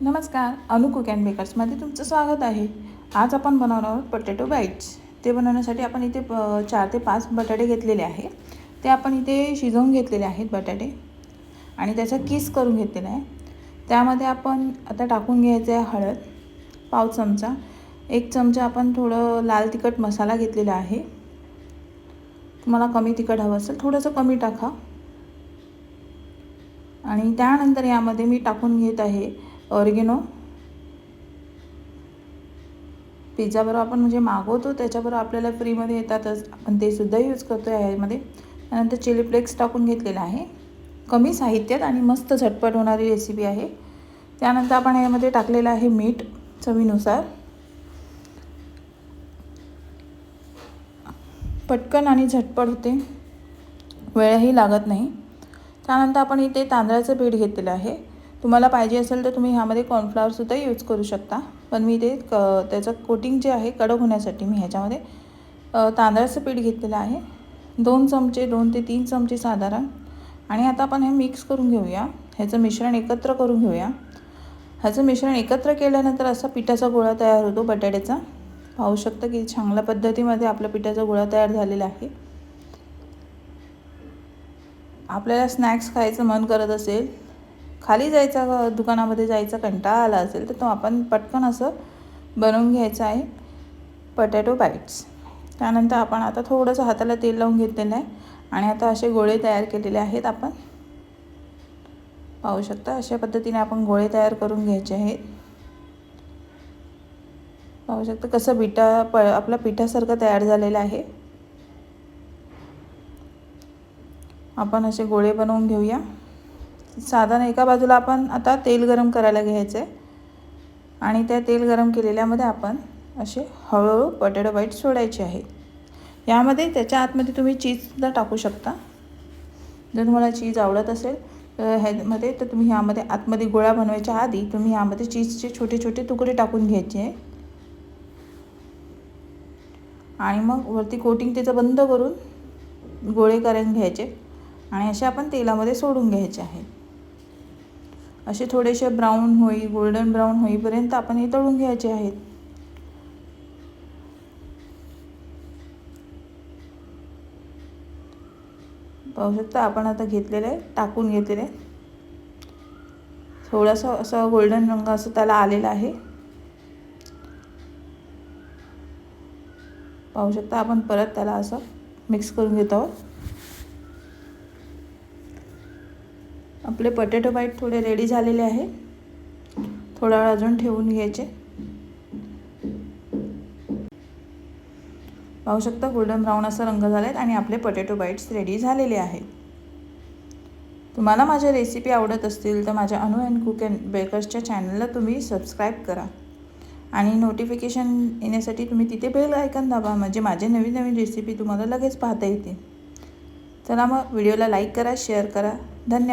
नमस्कार अनु cook and बेकर्समध्ये तुमचं स्वागत आहे. आज आपण बनवणार आहोत बटाटो बाईट्स ते बनवण्यासाठी आपण इथे प चार ते पाच बटाटे घेतलेले आहे. ते आपण इथे शिजवून घेतलेले आहेत बटाटे. आणि त्याचा किस करून घेतलेला आहे. त्यामध्ये आपण आता टाकून घ्यायचं आहे हळद पाव चमचा. एक चमचा आपण थोडं लाल तिखट मसाला घेतलेला आहे. तुम्हाला कमी तिखट हवं असेल थोडंसं कमी टाका. आणि त्यानंतर यामध्ये मी टाकून घेत आहे ऑरिगिनो. पिझ्झाबरोबर आपण म्हणजे मागवतो त्याच्याबरोबर आपल्याला फ्रीमध्ये येतातच. आपण ते सुद्धा यूज करतो आहे यामध्ये त्यानंतर चिली फ्लेक्स टाकून घेतलेला आहे. कमी साहित्यात आणि मस्त झटपट होणारी रेसिपी आहे. त्यानंतर आपण यामध्ये टाकलेलं आहे मीठ चवीनुसार. पटकन आणि झटपट होते. वेळही लागत नाही. त्यानंतर आपण इथे तांदळाचं पीठ घेतलेलं आहे. तुम्हाला पाहिजे असेल तर तुम्ही ह्यामध्ये कॉर्नफ्लावरसुद्धा यूज करू शकता. पण मी ते क त्याचं कोटिंग जे आहे कडक होण्यासाठी मी ह्याच्यामध्ये तांदळाचं पीठ घेतलेलं आहे. दोन चमचे दोन ते तीन चमचे साधारण. आणि आता आपण हे मिक्स करून घेऊया. ह्याचं मिश्रण एकत्र करून घेऊया. ह्याचं मिश्रण एकत्र केल्यानंतर असा पिठाचा गोळा तयार होतो बटाट्याचा. पाहू शकता की चांगल्या पद्धतीमध्ये आपला पिठाचा गोळा तयार झालेला आहे. आपल्याला स्नॅक्स खायचं मन करत असेल खाली जायचा दुकानामध्ये जायचा कंटाळा आला असेल तर तो आपण पटकन असं बनवून घ्यायचं आहे. पटॅटो बाईट्स त्यानंतर आपण आता थोडंसं हाताला तेल लावून घेतलेलं आहे आणि आता असे गोळे तयार केलेले आहेत आपण. पाहू शकता अशा पद्धतीने आपण गोळे तयार करून घ्यायचे आहेत. पाहू शकता कसं पिठा प आपला पिठासारखं तयार झालेलं आहे. आपण असे गोळे बनवून घेऊया. साधारण एका बाजूला आपण आता तेल गरम करायला घ्यायचं आहे आणि त्या तेल गरम केलेल्यामध्ये आपण असे हळूहळू पोटॅटो बाईट सोडायचे आहे. यामध्ये त्याच्या आतमध्ये तुम्ही चीजसुद्धा टाकू शकता. जर तुम्हाला चीज आवडत असेल ह्यामध्ये तर तुम्ही ह्यामध्ये आतमध्ये गोळा बनवायच्या आधी तुम्ही ह्यामध्ये चीजचे छोटे छोटे तुकडे टाकून घ्यायचे. आहे आणि मग वरती कोटिंग त्याचं बंद करून गोळे करून घ्यायचे. आणि असे आपण तेलामध्ये सोडून घ्यायचे आहेत असे थोडेसे ब्राऊन होई गोल्डन ब्राऊन होईपर्यंत आपण हे तळून घ्यायचे आहेत. पाहू शकता आपण आता घेतलेलं आहे टाकून घेतलेलं. आहे थोडासा असा गोल्डन रंग असं त्याला आलेला आहे. पाहू शकता आपण परत त्याला असं मिक्स करून घेत आहोत. आपले पटॅटो बाईट थोडे रेडी झालेले आहे. थोडा वेळ अजून ठेवून घ्यायचे. पाहू शकता गोल्डन ब्राऊन असा रंग झाला आहेत आणि आपले पटॅटो बाईट्स रेडी झालेले आहेत. तुम्हाला माझ्या रेसिपी आवडत असतील तर माझ्या अनु अँड कुक अँड बेकर्सच्या चॅनलला तुम्ही सबस्क्राईब करा. आणि नोटिफिकेशन येण्यासाठी तुम्ही तिथे बेल आयकन दाबा म्हणजे माझे नवीन नवीन रेसिपी तुम्हाला लगेच पाहता येते चला मग व्हिडिओला लाईक करा शेअर करा. धन्यवाद.